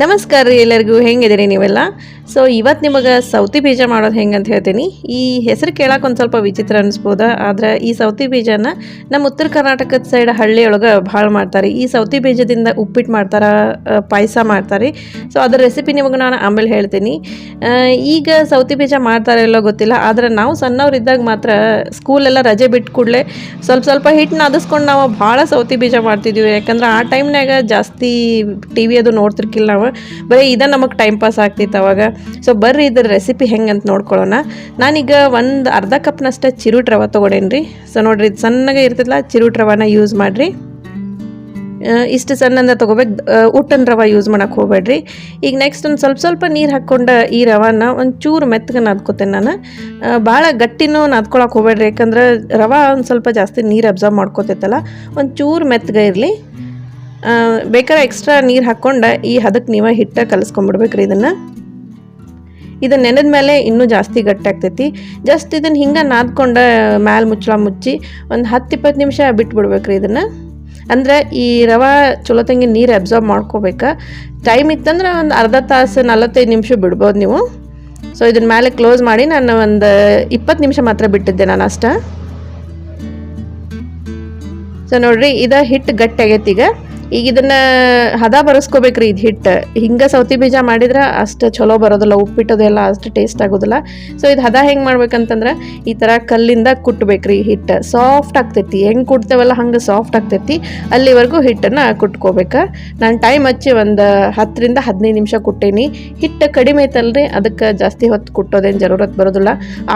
ನಮಸ್ಕಾರ ರೀ ಎಲ್ಲರಿಗೂ, ಹೆಂಗಿದ್ದೀರಿ ನೀವೆಲ್ಲ? ಸೊ ಇವತ್ತು ನಿಮಗೆ ಸೌತಿ ಬೀಜ ಮಾಡೋದು ಹೆಂಗೆ ಅಂತ ಹೇಳ್ತೀನಿ. ಈ ಹೆಸರು ಕೇಳೋಕೆ ಒಂದು ಸ್ವಲ್ಪ ವಿಚಿತ್ರ ಅನಿಸ್ಬೋದ, ಆದ್ರೆ ಈ ಸೌತಿ ಬೀಜನ ನಮ್ಮ ಉತ್ತರ ಕರ್ನಾಟಕದ ಸೈಡ್ ಹಳ್ಳಿಯೊಳಗೆ ಭಾಳ ಮಾಡ್ತಾರೆ. ಈ ಸೌತಿ ಬೀಜದಿಂದ ಉಪ್ಪಿಟ್ಟು ಮಾಡ್ತಾರೆ ಪಾಯಸ ಮಾಡ್ತಾರೆ. ಸೊ ಅದರ ರೆಸಿಪಿ ನಿಮಗೆ ನಾನು ಆಮೇಲೆ ಹೇಳ್ತೀನಿ. ಈಗ ಸೌತಿ ಬೀಜ ಮಾಡ್ತಾರೆ ಎಲ್ಲೋ ಗೊತ್ತಿಲ್ಲ, ಆದ್ರೆ ನಾವು ಸಣ್ಣವರಿದ್ದಾಗ ಮಾತ್ರ ಸ್ಕೂಲೆಲ್ಲ ರಜೆ ಬಿಟ್ಟು ಕೂಡಲೇ ಸ್ವಲ್ಪ ಸ್ವಲ್ಪ ಹಿಟ್ಟು ನಾದಿಸ್ಕೊಂಡು ನಾವು ಭಾಳ ಸೌತಿ ಬೀಜ ಮಾಡ್ತಿದ್ವಿ. ಯಾಕಂದ್ರೆ ಆ ಟೈಮ್ನಾಗ ಜಾಸ್ತಿ ಟಿ ವಿ ಅದು ನೋಡ್ತಿರ್ಕಿಲ್ಲ ನಾವು. ಬರೀ ಇದ ನಮಗೆ ಟೈಮ್ ಪಾಸ್ ಆಗ್ತಿತ್ತು ಅವಾಗ. ಸೊ ಬರ್ರಿ ಇದ್ರ ರೆಸಿಪಿ ಹೆಂಗೆ ಅಂತ ನೋಡ್ಕೊಳ್ಳೋಣ. ನಾನೀಗ ಒಂದು ಅರ್ಧ ಕಪ್ನಷ್ಟ ಚಿರುಟ್ ರವೆ ತೊಗೊಂಡೇನಿ ರೀ ಸೊ ನೋಡ್ರಿ ಇದು ಸಣ್ಣಗೆ ಇರ್ತಿಲ್ಲ ಚಿರುಟ್ ರವಾನ ಯೂಸ್ ಮಾಡಿರಿ. ಇಷ್ಟು ಸಣ್ಣಂದ ತೊಗೋಬೇಕು. ಉಟ್ಟನ್ ರವ ಯೂಸ್ ಮಾಡೋಕ್ಕೆ ಹೋಗ್ಬೇಡ್ರಿ. ಈಗ ನೆಕ್ಸ್ಟ್ ಒಂದು ಸ್ವಲ್ಪ ಸ್ವಲ್ಪ ನೀರು ಹಾಕ್ಕೊಂಡ ಈ ರವಾನ ಒಂದು ಚೂರು ಮೆತ್ತಗೆ ನಾದ್ಕೋತೇನೆ ನಾನು. ಭಾಳ ಗಟ್ಟಿನೂ ನಾದ್ಕೊಳಕ್ಕೆ ಹೋಗ್ಬೇಡ್ರಿ. ಯಾಕಂದ್ರೆ ರವ ಒಂದು ಸ್ವಲ್ಪ ಜಾಸ್ತಿ ನೀರು ಅಬ್ಸರ್ವ್ ಮಾಡ್ಕೋತೈತಲ್ಲ ಒಂದು ಚೂರು ಮೆತ್ತಗೆ ಇರಲಿ. ಬೇಕಾದ್ರೆ ಎಕ್ಸ್ಟ್ರಾ ನೀರು ಹಾಕ್ಕೊಂಡು ಈ ಹದಕ್ಕೆ ನೀವೇ ಹಿಟ್ಟ ಕಲಿಸ್ಕೊಂಬಿಡ್ಬೇಕ್ರಿ ಇದನ್ನು. ಇದು ನೆನೆದ ಮೇಲೆ ಇನ್ನೂ ಜಾಸ್ತಿ ಗಟ್ಟಿ ಆಗ್ತೈತಿ. ಜಸ್ಟ್ ಇದನ್ನು ಹಿಂಗೆ ನಾದ್ಕೊಂಡು ಮ್ಯಾಲೆ ಮುಚ್ಚಳ ಮುಚ್ಚಿ ಒಂದು ಹತ್ತು ಇಪ್ಪತ್ತು ನಿಮಿಷ ಬಿಟ್ಬಿಡ್ಬೇಕ್ರಿ ಇದನ್ನು. ಅಂದ್ರೆ ಈ ರವೆ ಚಲೋ ತಂಗಿ ನೀರು ಅಬ್ಸಾರ್ಬ್ ಮಾಡ್ಕೋಬೇಕು. ಟೈಮ್ ಇತ್ತಂದ್ರೆ ಒಂದು ಅರ್ಧ ತಾಸು ನಲವತ್ತೈದು ನಿಮಿಷ ಬಿಡ್ಬೋದು ನೀವು. ಸೊ ಇದನ್ನ ಮೇಲೆ ಕ್ಲೋಸ್ ಮಾಡಿ ನಾನು ಒಂದು ಇಪ್ಪತ್ತು ನಿಮಿಷ ಮಾತ್ರ ಬಿಟ್ಟಿದ್ದೆ ನಾನು ಅಷ್ಟ. ಸೊ ನೋಡ್ರಿ, ಇದ ಹಿಟ್ಟು ಗಟ್ಟಿ ಆಗೈತಿ ಈಗ. ಈಗ ಇದನ್ನ ಹದ ಬರಸ್ಕೋಬೇಕ್ರಿ ಇದು ಹಿಟ್ಟು. ಹಿಂಗೆ ಸೌತಿ ಬೀಜ ಮಾಡಿದ್ರೆ ಅಷ್ಟು ಚಲೋ ಬರೋದಿಲ್ಲ, ಉಪ್ಪಿಟ್ಟದೆಲ್ಲ ಅಷ್ಟು ಟೇಸ್ಟ್ ಆಗೋದಿಲ್ಲ. ಸೊ ಇದು ಹದ ಹೆಂಗೆ ಮಾಡ್ಬೇಕಂತಂದ್ರೆ ಈ ಥರ ಕಲ್ಲಿಂದ ಕುಟ್ಬೇಕ್ರಿ ಹಿಟ್ಟು. ಸಾಫ್ಟ್ ಆಗ್ತೈತಿ. ಹೆಂಗೆ ಕುಟ್ತೇವಲ್ಲ ಹಂಗೆ ಸಾಫ್ಟ್ ಆಗ್ತೈತಿ. ಅಲ್ಲಿವರೆಗೂ ಹಿಟ್ಟನ್ನು ಕುಟ್ಕೋಬೇಕು. ನಾನು ಟೈಮ್ ಹಚ್ಚಿ ಒಂದು ಹತ್ತರಿಂದ ಹದಿನೈದು ನಿಮಿಷ ಕುಟ್ಟೇನಿ. ಹಿಟ್ಟು ಕಡಿಮೆ ಐತಲ್ರಿ, ಅದಕ್ಕೆ ಜಾಸ್ತಿ ಹೊತ್ತು ಕುಟ್ಟೋದೇನು ಜರೂರತ್ ಬರೋದಿಲ್ಲ.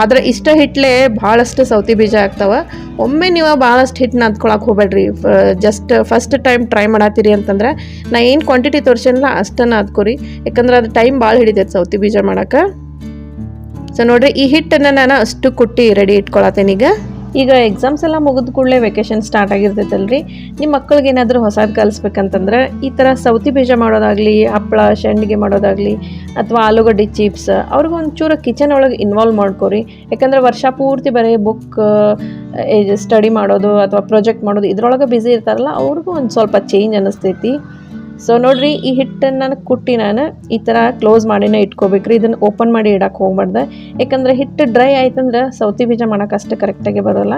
ಆದ್ರೆ ಇಷ್ಟ ಹಿಟ್ಲೆ ಭಾಳಷ್ಟು ಸೌತಿ ಬೀಜ ಆಗ್ತಾವೆ. ಒಮ್ಮೆ ನೀವು ಭಾಳಷ್ಟು ಹಿಟ್ಟನ್ನ ಅದ್ಕೊಳಕ್ಕೆ ಹೋಗ್ಬೇಡ್ರಿ. ಜಸ್ಟ್ ಫಸ್ಟ್ ಟೈಮ್ ಟ್ರೈ ಮಾಡತ್ತೀರಿ ಅಂತಂದ್ರೆ, ನಾ ಏನು ಕ್ವಾಂಟಿಟಿ ತೋರಿಸಿಲ್ಲ ಅಷ್ಟನ್ನು ಅದ್ಕೋರಿ. ಯಾಕಂದ್ರೆ ಅದು ಟೈಮ್ ಭಾಳ ಹಿಡಿತೈತೆ ಸೌತಿ ಬೀಜ ಮಾಡಕ್ಕೆ ಸೊ ನೋಡಿರಿ, ಈ ಹಿಟ್ಟನ್ನು ನಾನು ಅಷ್ಟು ಕುಟ್ಟಿ ರೆಡಿ ಇಟ್ಕೊಳತ್ತೇನೆ ಈಗ ಎಕ್ಸಾಮ್ಸ್ ಎಲ್ಲ ಮುಗಿದ ಕೂಡಲೇ ವೆಕೇಶನ್ ಸ್ಟಾರ್ಟ್ ಆಗಿರ್ತೈತಲ್ರಿ. ನಿಮ್ಮ ಮಕ್ಕಳಿಗೆ ಏನಾದರೂ ಹೊಸದು ಕಲಿಸ್ಬೇಕಂತಂದ್ರೆ ಈ ಥರ ಸೌತಿ ಬೀಜ ಮಾಡೋದಾಗಲಿ, ಹಪ್ಪಳ ಸಂಡಿಗೆ ಮಾಡೋದಾಗಲಿ ಅಥವಾ ಆಲೂಗಡ್ಡೆ ಚಿಪ್ಸ್ ಅವ್ರಿಗೆ ಒಂಚೂರು ಕಿಚನ್ ಒಳಗೆ ಇನ್ವಾಲ್ವ್ ಮಾಡ್ಕೋರಿ. ಯಾಕಂದ್ರೆ ವರ್ಷ ಪೂರ್ತಿ ಬರೀ ಬುಕ್ ಸ್ಟಡಿ ಮಾಡೋದು ಅಥವಾ ಪ್ರಾಜೆಕ್ಟ್ ಮಾಡೋದು ಇದ್ರೊಳಗೆ ಬ್ಯುಸಿ ಇರ್ತಾರಲ್ಲ, ಅವ್ರಿಗೂ ಒಂದು ಸ್ವಲ್ಪ ಚೇಂಜ್ ಅನ್ನಿಸ್ತೈತಿ ಸೊ ನೋಡ್ರಿ, ಈ ಹಿಟ್ಟನ್ನು ನಾನು ಕುಟ್ಟಿ ನಾನು ಈ ಥರ ಕ್ಲೋಸ್ ಮಾಡಿನೇ ಇಟ್ಕೋಬೇಕ್ರಿ. ಇದನ್ನು ಓಪನ್ ಮಾಡಿ ಇಡಕ್ಕೆ ಹೋಗ್ಬಾರ್ದೆ. ಯಾಕಂದ್ರೆ ಹಿಟ್ಟು ಡ್ರೈ ಆಯ್ತಂದ್ರೆ ಸೌತಿ ಬೀಜ ಮಾಡೋಕೆ ಅಷ್ಟು ಕರೆಕ್ಟಾಗಿ ಬರೋಲ್ಲ.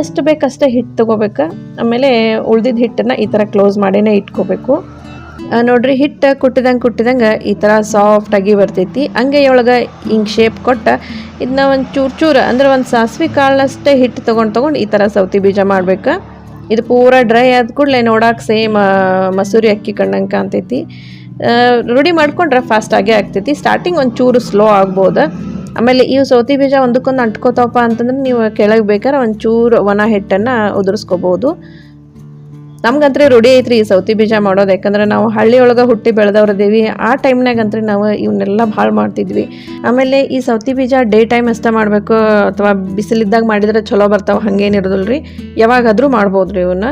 ಎಷ್ಟು ಬೇಕಷ್ಟೇ ಹಿಟ್ಟು ತೊಗೋಬೇಕು. ಆಮೇಲೆ ಉಳ್ದಿದ್ದ ಹಿಟ್ಟನ್ನು ಈ ಥರ ಕ್ಲೋಸ್ ಮಾಡಿನೇ ಇಟ್ಕೋಬೇಕು. ನೋಡ್ರಿ, ಹಿಟ್ಟು ಕುಟ್ಟಿದಂಗೆ ಕುಟ್ಟಿದಂಗೆ ಈ ಥರ ಸಾಫ್ಟಾಗಿ ಬರ್ತೈತಿ. ಹಂಗೆ ಒಳಗೆ ಹಿಂಗೆ ಶೇಪ್ ಕೊಟ್ಟ ಇದನ್ನ ಒಂದು ಚೂರು ಚೂರು, ಅಂದ್ರೆ ಒಂದು ಸಾಸ್ವೆ ಕಾಳಷ್ಟೇ ಹಿಟ್ಟು ತೊಗೊಂಡು ತೊಗೊಂಡು ಈ ಥರ ಸೌತಿ ಬೀಜ ಮಾಡ್ಬೇಕು. ಇದು ಪೂರ ಡ್ರೈ ಆದ ಕೂಡಲೇ ನೋಡಕ್ಕೆ ಸೇಮ್ ಮಸೂರಿ ಅಕ್ಕಿ ಕಂಡಂಗೆ ಕಾಣ್ತೈತಿ ರೆಡಿ ಮಾಡ್ಕೊಂಡ್ರೆ ಫಾಸ್ಟಾಗೇ ಆಗ್ತೈತಿ. ಸ್ಟಾರ್ಟಿಂಗ್ ಒಂದು ಚೂರು ಸ್ಲೋ ಆಗ್ಬೋದು. ಆಮೇಲೆ ಇವು ಸೌತಿ ಬೀಜ ಒಂದಕ್ಕೊಂದು ಅಂಟ್ಕೋತಾವಪ್ಪ ಅಂತಂದ್ರೆ ನೀವು ಕೆಳಗೆ ಬೇಕಾದ್ರೆ ಒಂದು ಚೂರು ಒಣ ಹಿಟ್ಟನ್ನು ಉದುರಿಸ್ಕೋಬೋದು. ನಮ್ಗಂತ್ರಿ ರೂಢಿ ಐತ್ರಿ ಈ ಸೌತಿ ಬೀಜ ಮಾಡೋದು. ಯಾಕಂದ್ರೆ ನಾವು ಹಳ್ಳಿ ಒಳಗೆ ಹುಟ್ಟಿ ಬೆಳೆದವ್ರದೇವಿ ಆ ಟೈಮ್ನಾಗಂತ್ರಿ ನಾವು ಇವನ್ನೆಲ್ಲ ಭಾಳ ಮಾಡ್ತಿದ್ವಿ. ಆಮೇಲೆ ಈ ಸೌತಿ ಬೀಜ ಡೇ ಟೈಮ್ ಅಷ್ಟೇ ಮಾಡಬೇಕು ಅಥವಾ ಬಿಸಿಲಿದ್ದಾಗ ಮಾಡಿದ್ರೆ ಚಲೋ ಬರ್ತಾವೆ ಹಂಗೇನಿರೋದಿಲ್ಲ ರೀ ಯಾವಾಗಾದರೂ ಮಾಡ್ಬೋದು ರೀ ಇವನ್ನ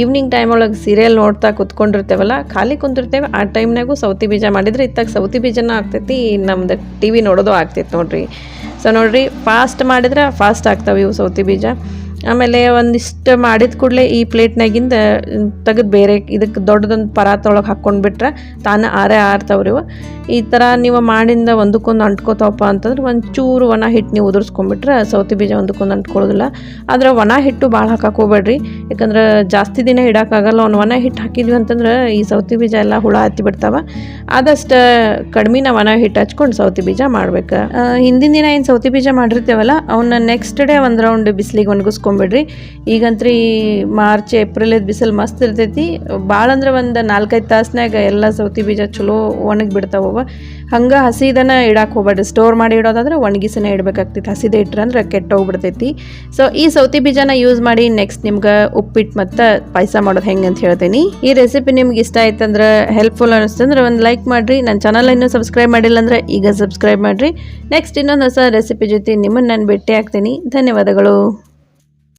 ಈವ್ನಿಂಗ್ ಟೈಮ್ ಒಳಗೆ ಸೀರಿಯಲ್ ನೋಡ್ತಾ ಕುತ್ಕೊಂಡಿರ್ತೇವಲ್ಲ, ಖಾಲಿ ಕುಂತಿರ್ತೇವೆ, ಆ ಟೈಮ್ನಾಗೂ ಸೌತಿ ಬೀಜ ಮಾಡಿದ್ರೆ ಇತ್ತಾಗ ಸೌತಿ ಬೀಜನ ಆಗ್ತೈತಿ, ನಮ್ದು ಟಿ ವಿ ನೋಡೋದು ಆಗ್ತೈತಿ ನೋಡ್ರಿ. ಸೊ ನೋಡ್ರಿ ಫಾಸ್ಟ್ ಮಾಡಿದ್ರೆ ಫಾಸ್ಟ್ ಆಗ್ತಾವೆ ಇವು ಸೌತಿ ಬೀಜ. ಆಮೇಲೆ ಒಂದಿಷ್ಟು ಮಾಡಿದ ಕೂಡಲೇ ಈ ಪ್ಲೇಟ್ನಾಗಿಂದ ತೆಗೆದು ಬೇರೆ ಇದಕ್ಕೆ ದೊಡ್ಡದೊಂದು ಪರಾತೊಳಗೆ ಹಾಕ್ಕೊಂಡು ಬಿಟ್ರೆ ತಾನೇ ಆರೆ ಆರ್ತಾವ್ರಿ ಇವು. ಈ ಥರ ನೀವು ಮಾಡಿಂದ ಒಂದಕ್ಕೊಂದು ಅಂಟ್ಕೋತಾವಪ್ಪ ಅಂತಂದ್ರೆ ಒಂದು ಚೂರು ಒಣ ಹಿಟ್ಟು ನೀವು ಉದುರಿಸ್ಕೊಂಡ್ಬಿಟ್ರೆ ಸೌತಿ ಬೀಜ ಒಂದಕ್ಕೊಂದು ಅಂಟ್ಕೊಳ್ಳೋದಿಲ್ಲ ಆದರೆ ಒಣ ಹಿಟ್ಟು ಭಾಳ ಹಾಕಕ್ಕೆ ಹೋಗ್ಬೇಡ್ರಿ. ಯಾಕಂದ್ರೆ ಜಾಸ್ತಿ ದಿನ ಇಡೋಕ್ಕಾಗಲ್ಲ, ಒಂದು ಒಣ ಹಿಟ್ಟು ಹಾಕಿದ್ವಿ ಅಂತಂದ್ರೆ ಈ ಸೌತಿ ಬೀಜ ಎಲ್ಲ ಹುಳ ಹತ್ತಿ ಬಿಡ್ತಾವ. ಆದಷ್ಟು ಕಡಿಮೆನ ಒಣ ಹಿಟ್ಟು ಹಚ್ಕೊಂಡು ಸೌತಿ ಬೀಜ ಮಾಡ್ಬೇಕು. ಹಿಂದಿನ ದಿನ ಏನು ಸೌತಿ ಬೀಜ ಮಾಡಿರ್ತೇವಲ್ಲ ಅವನ್ನ ನೆಕ್ಸ್ಟ್ ಡೇ ಒಂದು ರೌಂಡ್ ಬಿಸಿಲಿಗೆ ಒಣಗಿಸ್ಕೊಂಬಿಡ್ರಿ. ಈಗಂತ್ರಿ ಮಾರ್ಚ್ ಏಪ್ರಿಲ್ ಬಿಸಿಲು ಮಸ್ತ್ ಇರ್ತೈತಿ. ಭಾಳ ಅಂದ್ರೆ ಒಂದು ನಾಲ್ಕೈದು ತಾಸಿನಾಗ ಎಲ್ಲ ಸೌತಿ ಬೀಜ ಚಲೋ ಒಣಗಿ ಬಿಡ್ತಾವ ಹಂಗೆ ಹಸಿದನ ಇಡಕ್ಕೆ ಹೋಗ್ಬೇಡ್ರಿ. ಸ್ಟೋರ್ ಮಾಡಿ ಇಡೋದಾದ್ರೆ ಒಣಗಿಸಿನ ಇಡಬೇಕಾಗ್ತೈತಿ. ಹಸಿದೆ ಇಟ್ರೆ ಅಂದ್ರೆ ಕೆಟ್ಟೋಗ್ಬಿಡ್ತೈತಿ. ಸೊ ಈ ಸೌತಿ ಬೀಜನ ಯೂಸ್ ಮಾಡಿ ನೆಕ್ಸ್ಟ್ ನಿಮ್ಗೆ ಉಪ್ಪಿಟ್ಟು ಮತ್ತು ಪಾಯಸ ಮಾಡೋದು ಹೆಂಗೆ ಅಂತ ಹೇಳ್ತೀನಿ. ಈ ರೆಸಿಪಿ ನಿಮ್ಗೆ ಇಷ್ಟ ಆಯ್ತಂದ್ರೆ ಹೆಲ್ಪ್ಫುಲ್ ಅನಿಸ್ತಂದ್ರೆ ಒಂದು ಲೈಕ್ ಮಾಡಿರಿ. ನನ್ನ ಚಾನಲ್ ಇನ್ನೂ ಸಬ್ಸ್ಕ್ರೈಬ್ ಮಾಡಿಲ್ಲ ಅಂದ್ರೆ ಈಗ ಸಬ್ಸ್ಕ್ರೈಬ್ ಮಾಡಿರಿ. ನೆಕ್ಸ್ಟ್ ಇನ್ನೊಂದು ಹೊಸ ರೆಸಿಪಿ ಜೊತೆ ನಿಮ್ಮನ್ನು ನಾನು ಭೇಟಿ ಆಗ್ತೀನಿ. ಧನ್ಯವಾದಗಳು.